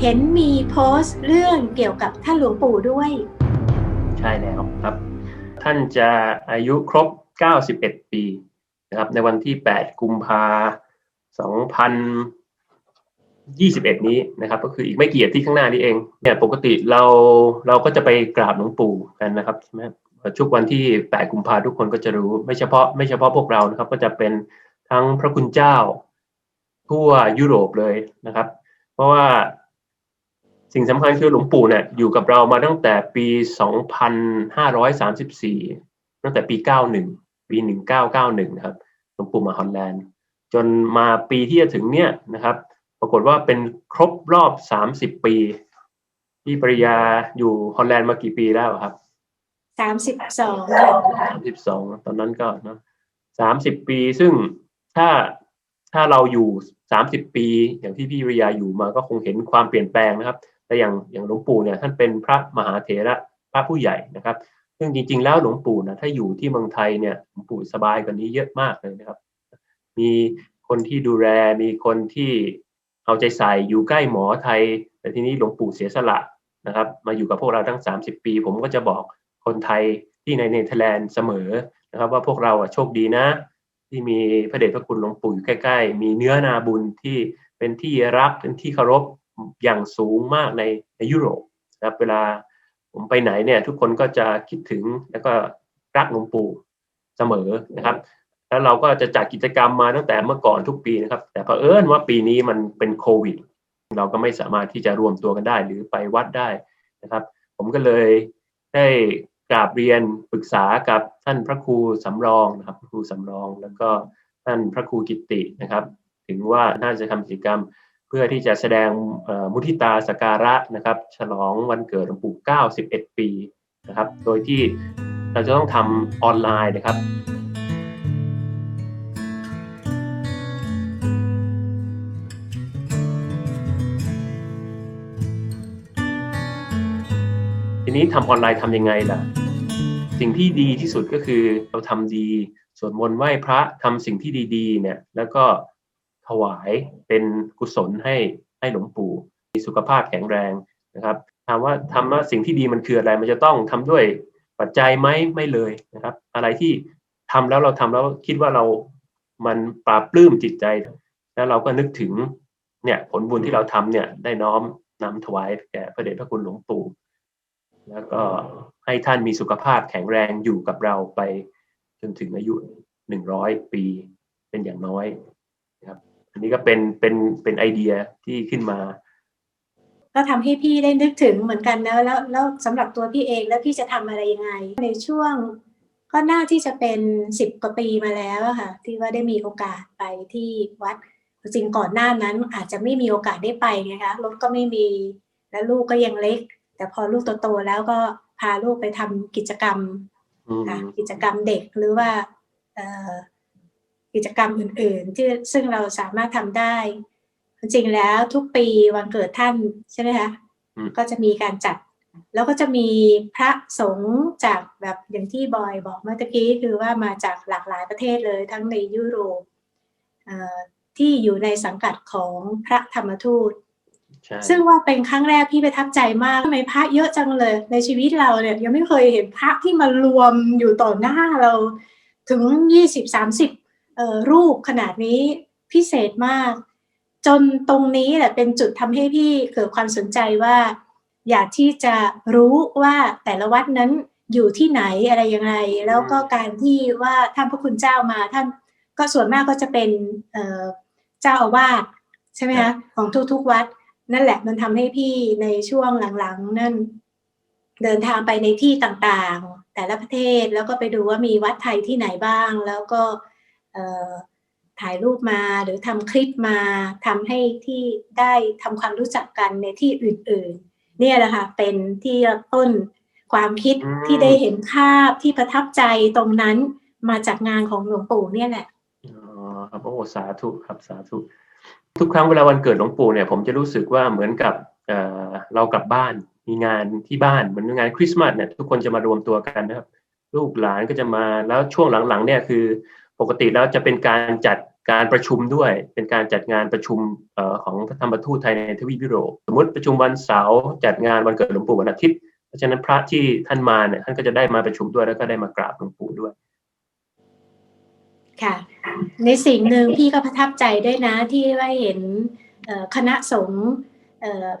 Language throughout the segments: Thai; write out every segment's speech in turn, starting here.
เห็นมีโพสต์เรื่องเกี่ยวกับท่านหลวงปู่ด้วย ใช่แล้วครับ ท่านจะอายุครบ 91 ปีนะครับ ในวันที่ 8 กุมภา2021 นี้นะครับ ก็คืออีกไม่กี่อาทิตย์ข้างหน้านี้เองเนี่ยปกติเราเราก็จะไปกราบหลวงปู่กันนะครับใช่ไหมทุกวันที่ 8 กุมภาทุกคนก็จะรู้ไม่เฉพาะไม่เฉพาะพวกเรานะครับ ก็จะเป็นทั้งพระคุณเจ้าทั่วยุโรปเลยนะครับ เพราะว่า สิ่งสำคัญคือหลวงปู่เนี่ยอยู่กับเรามาตั้งแต่ปี 2534 ตั้งแต่ปี 91 ปี 1991 นะครับหลวงปู่มาฮอลแลนด์ จนมาปีที่จะถึงเนี่ยนะครับ ปรากฏว่าเป็นครบรอบ 30 ปี ที่ปริยาอยู่ฮอลแลนด์มากี่ปีแล้วครับสามสิบสองค่ะสามสิบสองตอนนั้นก็เนอะสามสิบปีซึ่งถ้าถ้าเราอยู่สามสิบปี อย่างที่พี่วิริยาอยู่มาก็คงเห็นความเปลี่ยนแปลงนะครับ แต่อย่างอย่างหลวงปู่เนี่ยท่านเป็นพระมหาเถระพระผู้ใหญ่นะครับ ซึ่งจริง ๆ แล้วหลวงปู่นะถ้าอยู่ที่เมืองไทยเนี่ยหลวงปู่สบายกว่านี้เยอะมากเลยนะครับ มีคนที่ดูแลมีคนที่เอาใจใส่อยู่ใกล้หมอไทย แต่ทีนี้หลวงปู่เสียสละนะครับ มาอยู่กับพวกเราทั้ง 30 ปี ผมก็จะบอกคนไทยที่ในเนเธอร์แลนด์เสมอนะครับ ว่าพวกเราอะโชคดีนะ ที่มีพระเดชพระคุณหลวงปู่อยู่ใกล้ ๆ มีเนื้อนาบุญที่เป็นที่รักเป็นที่เคารพ อย่างสูงมากในในยุโรปนะครับเวลาผมไปไหนเนี่ยทุกคนก็จะคิดถึงแล้วก็รักหลวงปู่เสมอนะครับ แล้วเราก็จะจัดกิจกรรมมาตั้งแต่เมื่อก่อนทุกปีนะครับ แต่เผอิญว่าปีนี้มันเป็นโควิด เราก็ไม่สามารถที่จะรวมตัวกันได้หรือไปวัดได้นะครับ ผมก็เลยได้กราบเรียนปรึกษากับท่านพระครูสำรองนะครับพระครูสำรองแล้วก็ท่านพระครูกิตินะครับ ถึงว่าน่าจะทำกิจกรรม พื่อที่จะแสดงมุทิตาสกการะนะครับฉลองวันเกิดหลวงปู่91 ปีนะครับโดยที่เราจะต้องทำออนไลน์นะครับทีนี้ทำออนไลน์ทำยังไงล่ะ สิ่งที่ดีที่สุดก็คือเราทำดีสวดมนต์ไหว้พระทำสิ่งที่ดีๆเนี่ยแล้วก็ ถวายเป็นกุศลให้ให้หลวงปู่มีสุขภาพแข็งแรงนะครับถามว่าทำว่าสิ่งที่ดีมันคืออะไร มันจะต้องทำด้วยปัจจัยไหมไม่เลยนะครับ อะไรที่ทำแล้วเราทำแล้วคิดว่าเรามันปราบปลื้มจิตใจ แล้วเราก็นึกถึงเนี่ยผลบุญที่เราทำเนี่ยได้น้อมนำถวายแก่พระเดชพระคุณหลวงปู่แล้วก็ให้ท่านมีสุขภาพแข็งแรงอยู่กับเราไปจนถึงอายุหนึ่งร้อยปีเป็นอย่างน้อย อันนี้ก็เป็นเป็นเป็นไอเดียที่ขึ้นมา ก็ทำให้พี่ได้นึกถึงเหมือนกันนะแล้วแล้วสำหรับตัวพี่เองแล้วพี่จะทำอะไรยังไง ในช่วงก็น่าที่จะเป็นสิบกว่าปีมาแล้วอะค่ะ ที่ว่าได้มีโอกาสไปที่วัดจริงก่อนหน้านั้นอาจจะไม่มีโอกาสได้ไปไงคะรถก็ไม่มีแล้วลูกก็ยังเล็ก แต่พอลูกโตๆแล้วก็พาลูกไปทำกิจกรรมอืม ค่ะกิจกรรมเด็กหรือว่าเอ่อ กิจกรรมอื่นๆ ที่ซึ่งเราสามารถทำได้ จริงๆแล้วทุกปีวันเกิดท่านใช่ไหมคะอืมก็จะมีการจัด แล้วก็จะมีพระสงฆ์จากแบบอย่างที่บอยบอกเมื่อตะกี้คือว่ามาจากหลากหลายประเทศเลยทั้งในยุโรปเอ่อที่อยู่ในสังกัดของพระธรรมทูตใช่ซึ่งว่าเป็นครั้งแรกพี่ประทับใจมากทำไมพระเยอะจังเลย ในชีวิตเราเนี่ยยังไม่เคยเห็นพระที่มารวมอยู่ต่อหน้าเราถึงยี่สิบสามสิบ รูปขนาดนี้พิเศษมาก จนตรงนี้แหละเป็นจุดทำให้พี่เกิดความสนใจว่า อยากที่จะรู้ว่าแต่ละวัดนั้นอยู่ที่ไหนอะไรยังไง แล้วก็การที่ว่าท่านพระคุณเจ้ามาท่านก็ส่วนมากก็จะเป็นเอ่อเจ้าอาวาสใช่ไหมคะของทุกๆวัด นั่นแหละมันทำให้พี่ในช่วงหลังๆ นั่น เดินทางไปในที่ต่างๆ แต่ละประเทศแล้วก็ไปดูว่ามีวัดไทยที่ไหนบ้าง แล้วก็เอ่อ ถ่ายรูปมาหรือทำคลิปมาทำให้ที่ได้ทำความรู้จักกันในที่อื่นๆ เนี่ยแหละค่ะเป็นที่ต้นความคิดอืมที่ได้เห็นภาพที่ประทับใจตรงนั้นมาจากงานของหลวงปู่เนี่ยแหละอ๋อครับโอ้สาธุครับสาธุทุกครั้งเวลาวันเกิดหลวงปู่เนี่ยผมจะรู้สึกว่าเหมือนกับเอ่อเรากลับบ้านมีงานที่บ้านเหมือนงานคริสต์มาสเนี่ยทุกคนจะมารวมตัวกันนะครับ ลูกหลานก็จะมาแล้วช่วงหลังๆเนี่ยคือ ปกติแล้วจะเป็นการจัดการประชุมด้วย เป็นการจัดงานประชุมออของพระธรรมทูตไทยในทวีปยุโรปสมมติประชุมวันเสาร์จัดงานวันเกิดหลวงปู่วันอาทิตย์เพราะฉะนั้นพระที่ท่านมาเนี่ยท่านก็จะได้มาประชุมด้วยแล้วก็ได้มากราบหลวงปู่ด้วย ค่ะ ในสิ่งหนึ่งพี่ก็ประทับใจด้วยนะที่ว่าเห็นคณะสงฆ์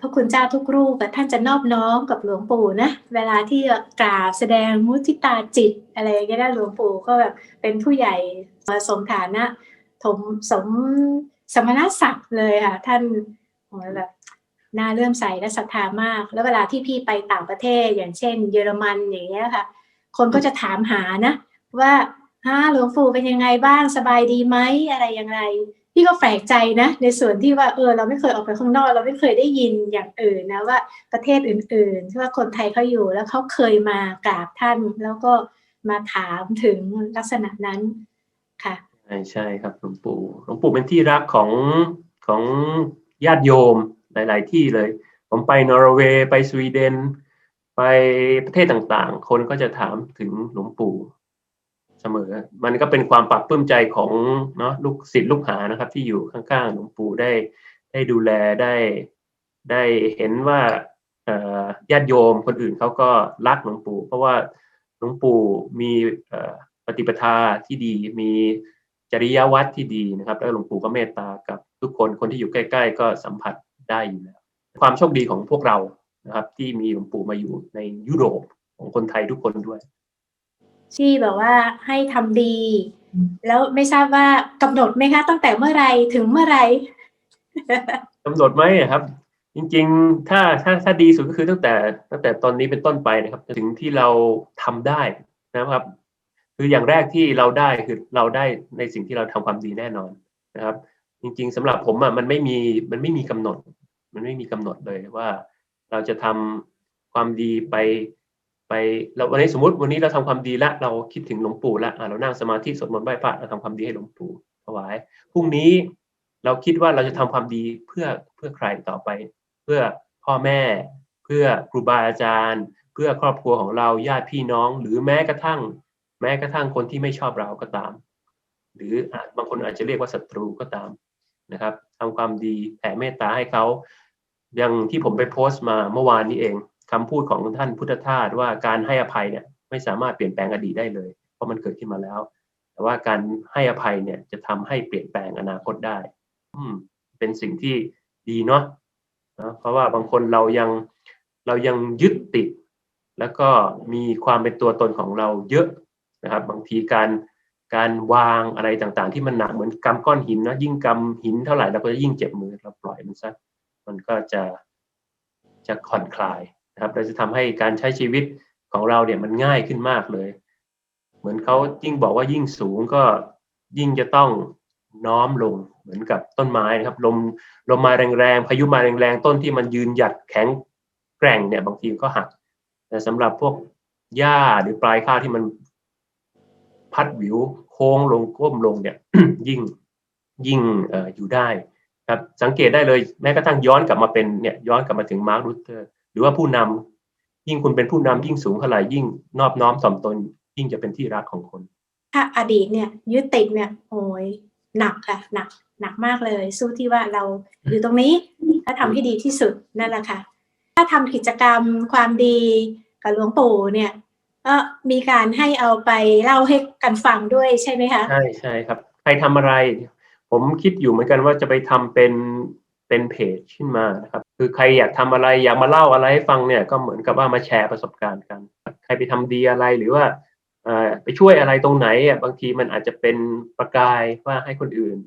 พระคุณเจ้าทุกรูปท่านจะนอบน้อมกับหลวงปู่นะเวลาที่กราบแสดงมุทิตาจิตอะไรอย่างนี้นะหลวงปู่ก็แบบเป็นผู้ใหญ่สมฐานะถมสมสมณศักดิ์เลยค่ะ ท่านแบบน่าเลื่อมใสและศรัทธามาก แล้วเวลาที่พี่ไปต่างประเทศอย่างเช่น เยอรมันอย่างเงี้ยค่ะ คนก็จะถามหานะ ว่าฮะหลวงปู่เป็นยังไงบ้างสบายดีไหมอะไรอย่างไร พี่ก็แปลกใจนะ ในส่วนที่ว่าเออเราไม่เคยออกไปข้างนอก เราไม่เคยได้ยินอย่างอื่นนะว่าประเทศอื่นๆที่ว่าคนไทยเขาอยู่แล้วเขาเคยมากราบท่าน แล้วก็มาถามถึงลักษณะนั้นค่ะใช่ใช่ครับหลวงปู่หลวงปู่เป็นที่รักของของญาติโยมหลาย ๆ ที่เลย ผมไปนอร์เวย์ไปสวีเดน ไปประเทศต่างๆ คนก็จะถามถึงหลวงปู่ สมอ มันก็เป็นความปรับปลื้มใจของเนาะลูกศิษย์ลูกหานะครับ ที่อยู่ข้างๆหลวงปู่ได้ได้ดูแลได้ได้เห็นว่าญาติโยมคนอื่นเขาก็รักหลวงปู่ เพราะว่าหลวงปู่มีปฏิปทาที่ดี มีจริยวัตรที่ดีนะครับ แล้วหลวงปู่ก็เมตตากับทุกคนคนที่อยู่ใกล้ ๆ ก็สัมผัสได้อยู่แล้วความโชคดีของพวกเรานะครับ ที่มีหลวงปู่มาอยู่ในยุโรปของคนไทยทุกคนด้วย ที่แบบว่าให้ทำดี แล้วไม่ทราบว่ากำหนดไหมคะ ตั้งแต่เมื่อไหรถึงเมื่อไหรกำหนดไหมอะครับ จริงๆ ถ้าถ้าถ้าดีสุดก็คือตั้งแต่ตั้งแต่ตอนนี้เป็นต้นไปนะครับ ถึงที่เราทำได้นะครับ คืออย่างแรกที่เราได้คือเราได้ในสิ่งที่เราทำความดีแน่นอนนะครับ จริง ๆสำหรับผมอะมันไม่มีมันไม่มีกำหนด มันไม่มีกำหนดเลยว่า เราจะทำความดีไป ไปเราวันนี้สมมติวันนี้เราทำความดีละเราคิดถึงหลวงปู่ละเรานั่งสมาธิสวดมนต์ไหว้พระเราทำความดีให้หลวงปู่ถวายพรุ่งนี้เราคิดว่าเราจะทำความดีเพื่อเพื่อใครต่อไป เพื่อพ่อแม่ เพื่อครูบาอาจารย์ เพื่อครอบครัวของเราญาติพี่น้อง หรือแม้กระทั่ง แม้กระทั่งคนที่ไม่ชอบเราก็ตาม หรือบางคนอาจจะเรียกว่าศัตรูก็ตามนะครับทำความดีแผ่เมตตาให้เขาอย่างที่ผมไปโพสต์มาเมื่อวานนี้เอง คำพูดของท่านพุทธทาสว่าการให้อภัยเนี่ยไม่สามารถเปลี่ยนแปลงอดีตได้เลย เพราะมันเกิดขึ้นมาแล้ว แต่ว่าการให้อภัยเนี่ยจะทำให้เปลี่ยนแปลงอนาคตได้ อืม เป็นสิ่งที่ดีเนาะนะเพราะว่าบางคนเรายังเรายังยึดติด แล้วก็มีความเป็นตัวตนของเราเยอะนะครับ บางทีการการวางอะไรต่างๆ ที่มันหนักเหมือนกำก้อนหินนะยิ่งกำหินเท่าไหร่เราก็จะยิ่งเจ็บมือเราปล่อยมันซะมันก็จะจะผ่อนคลาย นะครับเราจะทำให้การใช้ชีวิตของเราเนี่ยมันง่ายขึ้นมากเลย เหมือนเขายิ่งบอกว่ายิ่งสูงก็ยิ่งจะต้องน้อมลงเหมือนกับต้นไม้นะครับลมลมมาแรงๆพายุมาแรงๆต้นที่มันยืนหยัดแข็งแกร่งเนี่ยบางทีก็หัก แต่สำหรับพวกหญ้าหรือปลายข้าวที่มันพัดวิวโค้งลงก้มลงเนี่ยยิ่งยิ่งอออยู่ได้ครับสังเกตได้เลยแม้กระทั่งย้อนกลับมาเป็นเนี่ยย้อนกลับมาถึงมาร์ครูเตอร์ รือว่าผู้นำยิ่งคุณเป็นผู้นำยิ่งสูงเท่าไหร่ยิ่งนอบน้อมถ่อมตน ยิ่งจะเป็นที่รักของคน ถ้าอดีตเนี่ยยึดติดเนี่ยโอ้ยหนักค่ะหนักหนักมากเลย สู้ที่ว่าเราอยู่ตรงนี้ถ้าทำให้ดีที่สุดนั่นแหละค่ะ ถ้าทำกิจกรรมความดีกับหลวงปู่เนี่ยก็มีการให้เอาไปเล่าให้กันฟังด้วยใช่ไหมคะใช่ใช่ครับ ใครทำอะไร ผมคิดอยู่เหมือนกันว่าจะไปทำเป็น เป็นเพจขึ้นมานะครับคือใครอยากทำอะไรอยากมาเล่าอะไรให้ฟังเนี่ยก็เหมือนกับว่ามาแชร์ประสบการณ์กัน ใครไปทำดีอะไรหรือว่าไปช่วยอะไรตรงไหนอะบางทีมันอาจจะเป็นประกายว่าให้คนอื่น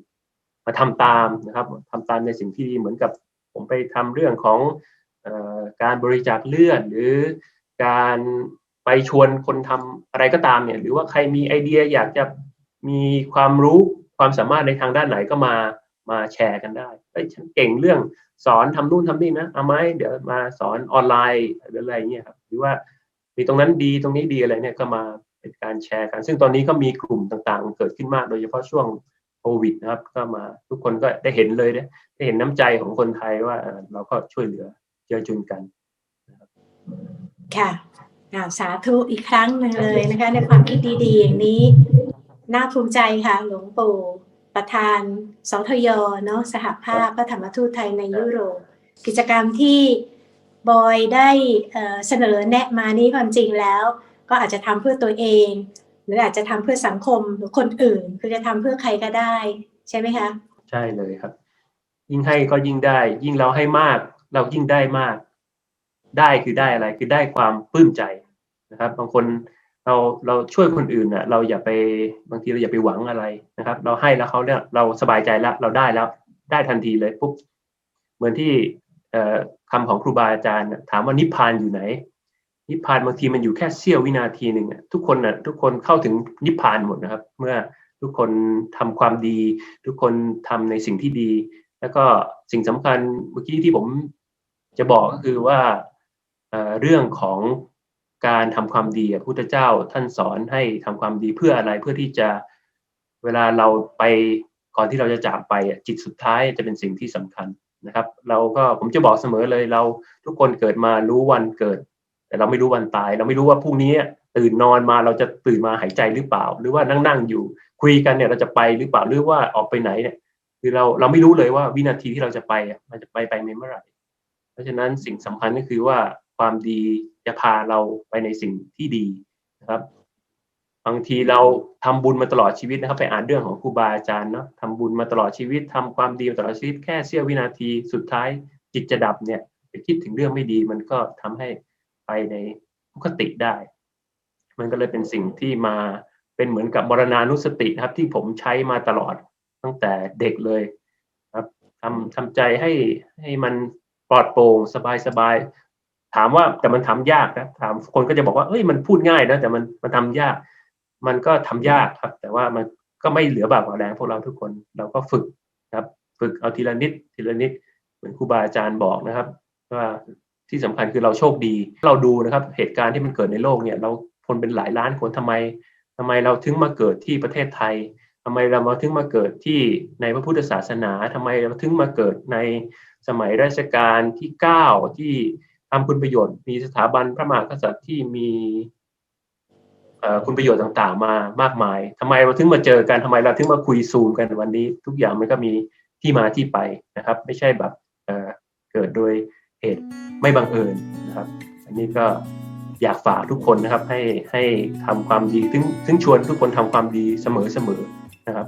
มาทำตามนะครับทำตามในสิ่งที่ดีเหมือนกับผมไปทำเรื่องของอการบริจาคเลือดหรือการไปชวนคนทำอะไรก็ตามเนี่ย หรือว่าใครมีไอเดียอยากจะมีความรู้ความสามารถในทางด้านไหนก็มา มาแชร์กันได้เอ้ยฉันเก่งเรื่องสอนทำนู่นทำนี่นะเอาไหมเดี๋ยวมาสอนออนไลน์หรืออะไรเงี้ยครับหรือว่ามีตรงนั้นดีตรงนี้ดีอะไรเนี่ยก็มาเป็นการแชร์กัน ซึ่งตอนนี้ก็มีกลุ่มต่างๆ เกิดขึ้นมากโดยเฉพาะช่วงโควิดนะครับก็มาทุกคนก็ได้เห็นเลยได้ได้เห็นน้ำใจของคนไทยว่าเราก็ช่วยเหลือเจือจุนกันค่ะอ่าสาธุอีกครั้งหนึงเลยนะคะ ในความคิดดีๆอย่างนี้ น่าภูมิใจค่ะหลวงปู่ ประธานสทยเนาะสหภาพพระธรรมทูตไทยในยุโรป กิจกรรมที่บอยได้เอ่อเสนอแนะมานี้ความจริงแล้ว ก็อาจจะทำเพื่อตัวเอง หรืออาจจะทำเพื่อสังคมหรือคนอื่น คือจะทำเพื่อใครก็ได้ ใช่ไหมคะ ใช่เลยครับ ยิ่งให้ก็ยิ่งได้ ยิ่งเราให้มาก เรายิ่งได้มาก ได้คือได้อะไรคือได้ความปลื้มใจนะครับ บางคน เราเราช่วยคนอื่นน่ะเราอย่าไปบางทีเราอย่าไปหวังอะไรนะครับ เราให้แล้วเขาเนี่ยเราสบายใจแล้วเราได้แล้วได้ทันทีเลยปุ๊บเหมือนที่เอ่อคำของครูบาอาจารย์ถามว่านิพพานอยู่ไหน นิพพานบางทีมันอยู่แค่เสี้ยววินาทีหนึ่งทุกคนน่ะทุกคนเข้าถึงนิพพานหมดนะครับ เมื่อทุกคนทำความดี ทุกคนทำในสิ่งที่ดี แล้วก็สิ่งสำคัญเมื่อกี้ที่ผมจะบอกก็คือว่าเรื่องของ การทำความดีอะพุทธเจ้าท่านสอนให้ทำความดีเพื่ออะไรเพื่อที่จะเวลาเราไปก่อนที่เราจะจากไปจิตสุดท้ายจะเป็นสิ่งที่สำคัญนะครับ เราก็ผมจะบอกเสมอเลยเราทุกคนเกิดมารู้วันเกิด แต่เราไม่รู้วันตาย เราไม่รู้ว่าพรุ่งนี้ตื่นนอนมาเราจะตื่นมาหายใจหรือเปล่า หรือว่านั่งนั่งๆอยู่ คุยกันเนี่ยเราจะไปหรือเปล่าหรือว่าออกไปไหนเนี่ยคือเราเราไม่รู้เลยว่าวินาทีที่เราจะไปมันจะไปไปเมื่อไหร่ เพราะฉะนั้นสิ่งสำคัญก็คือว่า ความดีจะพาเราไปในสิ่งที่ดีนะครับบางทีเราทำบุญมาตลอดชีวิตนะครับ ไปอ่านเรื่องของครูบาอาจารย์เนาะทำบุญมาตลอดชีวิตทำความดีมาตลอดชีวิตแค่เสี้ยววินาทีสุดท้ายจิตจะดับเนี่ยไปคิดถึงเรื่องไม่ดี มันก็ทำให้ไปในทุกขติได้ มันก็เลยเป็นสิ่งที่มาเป็นเหมือนกับมรณานุสตินะครับ ที่ผมใช้มาตลอดตั้งแต่เด็กเลยครับทำทำใจให้ให้มันปลอดโปร่งสบายสบาย ถามว่าแต่มันทำยากนะถามคนก็จะบอกว่าเอ้ยมันพูดง่ายนะแต่มันมันทำยาก มันก็ทำยากครับ แต่ว่ามันก็ไม่เหลือบากกว่าแรงพวกเราทุกคนเราก็ฝึกครับ ฝึกเอาทีละนิดทีละนิดเหมือนครูบาอาจารย์บอกนะครับว่าที่สำคัญคือเราโชคดี เราดูนะครับ เหตุการณ์ที่มันเกิดในโลกเนี่ย เราคนเป็นหลายล้านคนทำไมทำไมเราถึงมาเกิดที่ประเทศไทยทำไมเรามาถึงมาเกิดที่ในพระพุทธศาสนาทำไมเราถึงมาเกิดในสมัยรัชกาลที่เก้าที่ ทำคุณประโยชน์ มีสถาบันพระมหากษัตริย์ที่มีคุณประโยชน์ต่างๆ มามากมายทำไมเราถึงมาเจอกันทำไมเราถึงมาคุยซูมกันวันนี้ ทุกอย่างมันก็มีที่มาที่ไปนะครับ ไม่ใช่แบบเเกิดโดยเหตุไม่บังเอิญนะครับ อันนี้ก็อยากฝากทุกคนนะครับให้ให้ทำความดีถึงถึงชวนทุกคนทำความดีเสมอๆนะครับ